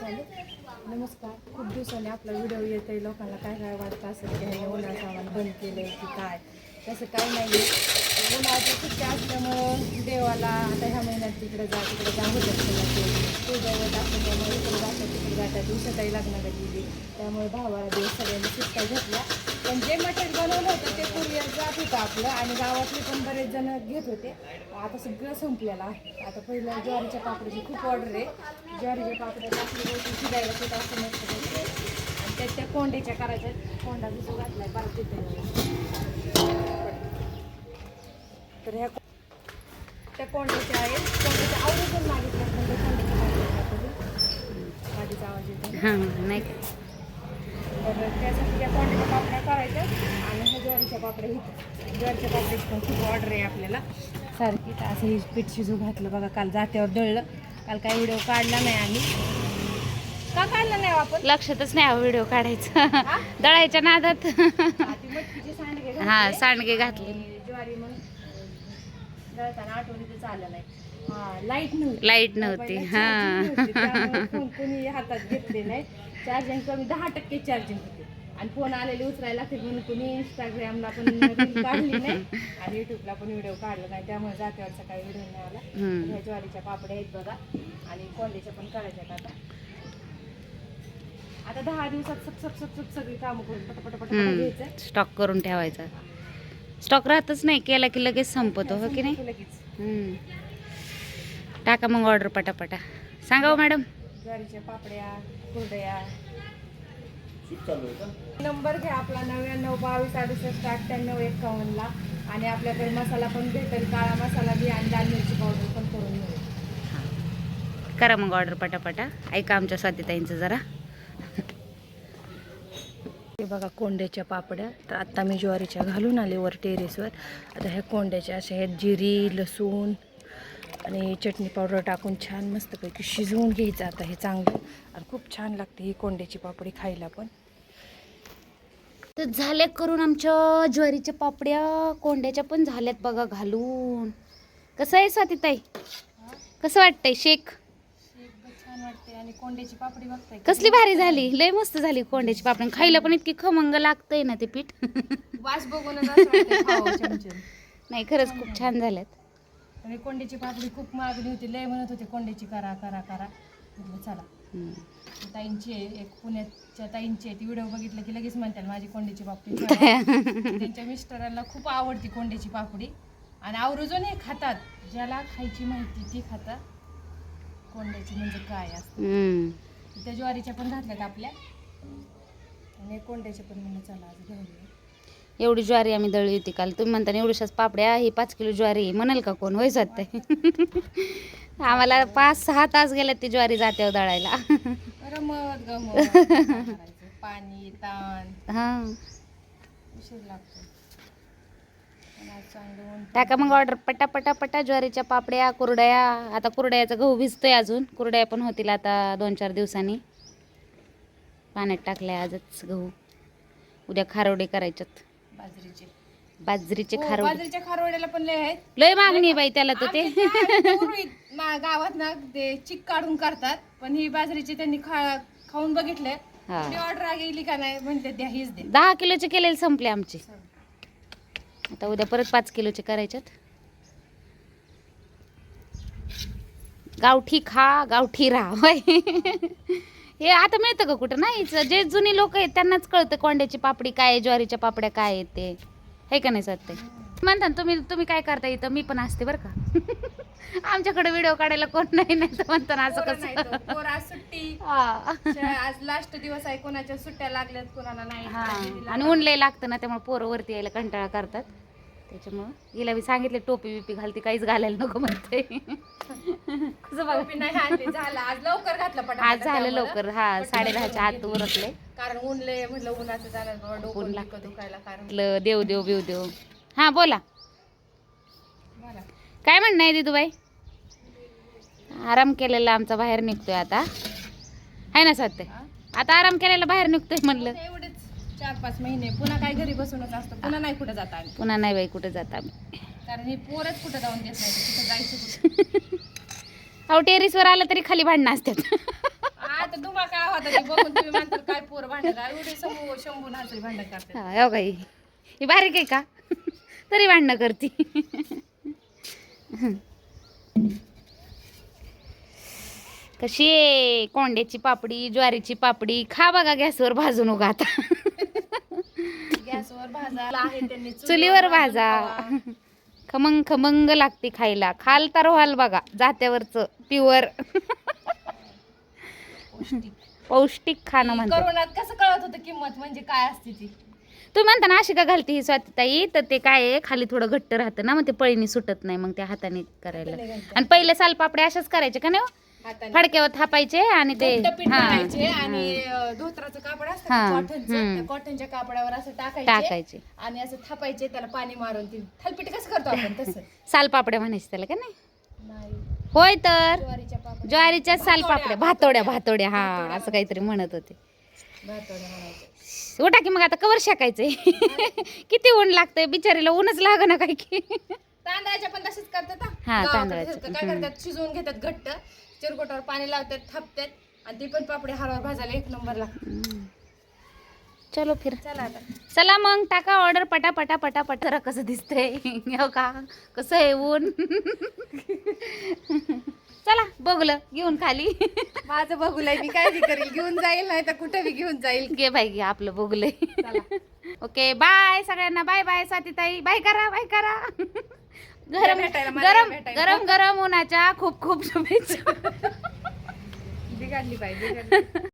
झाले नमस्कार. खूप दिवसांनी आपला व्हिडिओ येतो आहे लोकांना काय काय वाटतं असेल की ह्याने उन्हाचं सामान बंद केलं आहे की काय? तसं काय नाही आहे उन्हाळ्याची सुट्टी असल्यामुळं देवाला आता ह्या महिन्यात तिकडे जा तिकडे जा होत असतं ते जवळ असतं इकडे जातात तिकडे जातात दिवसातही लग्नाला गेली. त्यामुळे भावाला दिवस सगळ्यांनी सुट्ट्या घेतल्या. पण जे मटेरियल बनवलं होतं ते कुरिअर जात होतं आपलं आणि गावातले पण बरेच जण घेत होते. आता सगळं संपलेलं आहे. आता पहिलं ज्वारीच्या पापडीची खूप ऑर्डर आहे. ज्वारीच्या पापड्या टाकली होती शिजायला असं मस्त आणि त्यात त्या कोंड्याच्या करायच्या. कोंडा भिजू घातलाय परत तिथे. तर ह्या को- त्या कोंड्याच्या आहेत. कोंड्याच्या आवडीच पण मागितल्या म्हणजे कोंड्याच्या पापड्या गाडीचा आवाज येतो नाही काय तर त्यासाठी त्या कोंड्याच्या पापड्या करायच्या. आणि ह्या ज्वारीच्या पापड्या हिट ज्वारीच्या पापड्याची पण खूप ऑर्डर आहे आपल्याला. सारखी तर असं ही पीठ शिजू घातलं बघा काल जात्यावर दळलं. काल काही व्हिडिओ काढला नाही आम्ही. का काढला नाही हो आपण? लक्षातच नाही व्हिडिओ काढायचा. हा? दळायच्या नादात. हा, सांडगे घातले. हा, ज्वारी मग दळताना आठवणी ते चाललं नाही. हा लाइट नव्हती. हा. कोणी हातात घेतले नाही. चार्जिंग कमी दहा टक्के चार्जिंग होते. आणि फोन आलेले उचलायला लागते म्हणून कोणी इंस्टाग्रामला पण काढली नाही. आणि युट्यूबला पण व्हिडिओ काढला नाही. त्यामुळे जात्यावरचा काही व्हिडिओ नाही आला. ह्या ज्वारीच्या पापड्या आहेत बघा. आणि कोंड्याच्या पण करायच्यात आता. आता दहा दिवसात सप सप सप सप सगळी कामं करून पटापट घ्यायचं स्टॉक करून ठेवायचा. स्टॉक राहतच नाही. केला की लगेच संपतो हो की नाही? लगेच. टाका मग ऑर्डर पटापटा. सांगा हो मॅडम ज्वारीच्या पापड्या कुरडया. नंबर घ्या आपला नव्याण्णव बावीस अडुसष्ट अठ्ठ्याण्णव एकावन्नला आणि आपल्याकडे मसाला पण भेटेल काळा मसाला बी आणि लाल मिरची पावडर पण करून मिळेल. करा मग ऑर्डर पटापटा. ऐका आमच्या स्वातीताईंचं जरा. हे बघा कोंड्याच्या पापड्या. तर आत्ता मी ज्वारीच्या घालून आले वर टेरेसवर आता ह्या कोंड्याच्या अशा आहेत जिरी लसूण आणि चटणी पावडर टाकून छान मस्तपैकी शिजवून घ्यायचं आता हे चांगलं. आणि खूप छान लागते ही कोंड्याची पापडी खायला पण. तर झाल्या करून आमच्या ज्वारीच्या पापड्या कोंड्याच्या पण झाल्यात बघा घालून. कसं आहे स्वातीताई कसं वाटतंय शेक? छान वाटते आणि कोंड्याची पापडी बघताय कसली भारी झाली लय मस्त झाली कोंड्याची पापडी. खायला पण इतकी खमंग लागतंय ना ते पीठ. वास चमचम. नाही खरंच खूप छान झाल्यात. आणि कोंड्याची पापडी खूप मागणी होती. लय म्हणत होते कोंड्याची करा करा करा. म्हटलं चला. ताईंची आहे एक पुण्याच्या ताईंची आहे. ती व्हिडिओ बघितलं की लगेच म्हणतात माझी कोंड्याची पापडी. त्यांच्या मिस्टरांना खूप आवडती कोंड्याची पापडी. आणि आवर्जूनही खातात. ज्याला खायची माहिती ती खातात. कोंड्याची म्हणजे काय असतं. त्या ज्वारीच्या पण घातल्यात आपल्या. आणि कोंड्याच्या पण म्हणून चला आज घेऊन. एवढी ज्वारी आम्ही दळली होती काल. तुम्ही म्हणता ना एवढ्याशाच पापड्या ही पाच किलो ज्वारी. म्हणाल का कोण? होय जात आम्हाला पाच सहा तास गेले ती ज्वारी जात्यावर दळायला? पाणी ताण. हा. टाका मग ऑर्डर पटा पटा पटा ज्वारीच्या पापड्या कुरड्या. आता कुरड्याचा गहू भिजतोय अजून. कुरड्या पण होतील आता दोन चार दिवसांनी. पाण्यात टाकलाय आजच गहू. उद्या खारोडे करायच्यात. बाजरीचे. बाजरीचे हो, खारोडे. बाजरीच्या खारवड्याला पण लय आहेत. लय मागणी बाई त्याला तर ते. आमच्या त्या उरुळीत मा- गावात ना ते चिक काढून करतात. पण ही बाजरीची त्यांनी खा खाऊन बघितले हा. ऑर्डर गेली का नाही म्हणते द्या हीच दे दहा किलोचे केलेले संपले आमचे. आता उद्या परत पाच किलोचे करायच्यात गावठी खा गावठी राहा होय. हे आता मिळतं का कुठं? नाहीच जे जुनी लोक आहेत त्यांनाच कळतं कोंड्याची पापडी काय आहे ज्वारीच्या पापड्या काय आहेत ते. हे का नाही सत्य? म्हणता तुम्ही तुम्ही काय करता इथं? मी पण असते बरं का. आमच्याकडे व्हिडिओ काढायला कोण नाही नाही तर म्हणता ना असं पोरं नाही. कसं पोरं आज सुट्टी. हा. आज लास्ट दिवस आहे कोणाच्या सुट्ट्या लागल्यात कोणाला नाही हा. आणि ऊन लय लागतं ना त्यामुळे पोरं वरती यायला कंटाळा करतात. त्याच्यामुळं. हिला मी सांगितले टोपी बिपी घालते काहीच घालायला नको म्हणते कसं बघा टोपी नाही आणली झालं. आज लवकर घातलं पटापट आज झालं त्यामुळं. लवकर. हा पटकन साडेदहाच्या आत घेतली. उरकले कारण ऊन लय म्हटलं उन्हाचं जाणार बाबा डोकं ऊन दुखत दुखायला कारण. म्हटलं देव देव बिव देव. हा बोला. काय म्हणणं आहे दिदूबाई? आराम केलेला आमचा बाहेर निघतोय आता. आहे ना सत्य? हा? आता आराम केलेला बाहेर निघतोय म्हणलं. चार पाच महिने. पुन्हा काय घरी बसूनच असतं. पुन्हा नाही कुठं जाता आम्ही. पुन्हा नाही बाई कुठं जात आम्ही. कारण ही पोरच कुठं जाऊन देत नाही कुठं जायचं कुठं? अहो टेरिसवर आलं तरी खाली भांडणं असतात. आता तुम्हाला काय होता ते बघून तुम्ही म्हणताल काय पोर भांडण काय एवढे शंभू शंभू नाचरी भांडण करतात. हा, हो काही ही बारीक आहे का? तरी भांडणं करती. कशी आहे? कोंड्याची पापडी ज्वारीची पापडी. खा बघा गॅसवर भाजून उगा आता गॅसवर भाजायला आहे त्यांनी चुलीवर भाजा. खमंग खमंग लागते खायला खाल तर व्हाल बघा जात्यावरच प्युअर पौष्टिक. खाणं म्हणतात करोनात कसं कळत होतं किंमत म्हणजे काय असते ती तुम्ही म्हणता ना अशी का घालते ही स्वातीताई तर ते काय आहे खाली थोडं घट्ट राहतं ना मग ते पळीनी सुटत नाही मग त्या हाताने करायला. आणि पहिले सालपापडे अशाच करायचे का नाही हो? फडक्यावर थापायचे आणि ते करायचे आणि धोत्राचं कापड असतं हा, हम्म. कॉटनच्या कापडावर असं टाकायचे टाकायचे. आणि असं थापायचे त्याला पाणी मारून ती थालपीठ कसं करतो आपण तसं? सालपापड्या म्हणायचे त्याला का नाही? नाही. होय तर. ज्वारीच्या पापड ज्वारीच्या सालपापड्या भातोड्या. भातोड्या हा असं काहीतरी म्हणत होते. भातवड्या म्हणायचे. उठा की मग आता कवर शाकायचंय किती ऊन लागतंय बिचारीला ऊनच लाग ना काय की तांदळाच्या पण तशीच करतात हा. हा, गावाकडे तांदळाच्या. काय करतात शिजवून घेतात घट्ट. चिरकोटावर पाणी लावतात थापतात आणि ती पण पापडी हरवर भाजायला एक नंबर लागतात चलो फिर. चला आता. चला मग टाका ऑर्डर पटा पटा पटा पटा जरा कसं दिसतंय. हो का? कसं आहे ऊन? चला बघलं घेऊन खाली. माझं बघूलाय मी काय बी करेल. घेऊन जाईल नाही तर कुठे बी घेऊन जाईल. घे बाई घे आपलं बघलंय. ओके बाय सगळ्यांना. बाय बाय स्वातीताई. बाय करा बाय करा. गरम भेटायला, मला गरम भेटायला. गरम गरम उन्हाच्या खूप खूप शुभेच्छा बिघडली पाहिजे